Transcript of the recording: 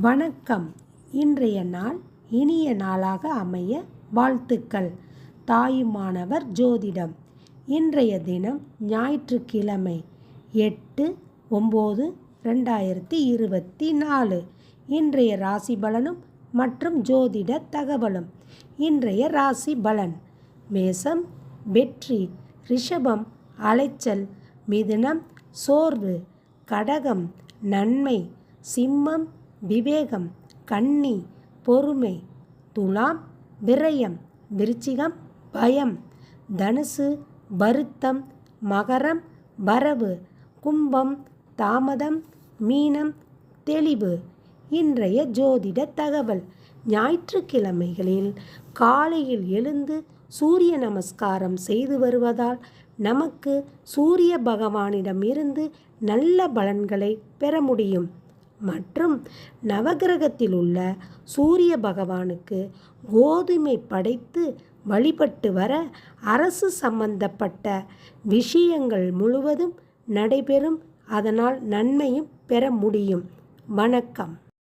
வணக்கம். இன்றைய நாள் இனிய நாளாக அமைய வாழ்த்துக்கள். தாயுமானவர் ஜோதிடம். இன்றைய தினம் ஞாயிற்றுக்கிழமை எட்டு ஒம்பது ரெண்டாயிரத்தி இருபத்தி நாலு. இன்றைய ராசி பலனும் மற்றும் ஜோதிட தகவலும். இன்றைய ராசி பலன் மேசம் வெற்றி ரிஷபம் அலைச்சல் மிதுனம் சோர்வு கடகம் நன்மை சிம்மம் விவேகம் கன்னி பொறுமை துலாம் விரயம் விருச்சிகம் பயம் தனுசு வருத்தம் மகரம் வரவு கும்பம் தாமதம் மீனம் தெளிவு. இன்றைய ஜோதிட தகவல். ஞாயிற்றுக்கிழமைகளில் காலையில் எழுந்து சூரிய நமஸ்காரம் செய்து வருவதால் நமக்கு சூரிய பகவானிடமிருந்து நல்ல பலன்களை பெற முடியும். மற்றும் நவகிரகத்தில் உள்ள சூரிய பகவானுக்கு கோதுமை படைத்து வழிபட்டு வர அரசு சம்பந்தப்பட்ட விஷயங்கள் முழுவதும் நடைபெறும். அதனால் நன்மையும் பெற முடியும். வணக்கம்.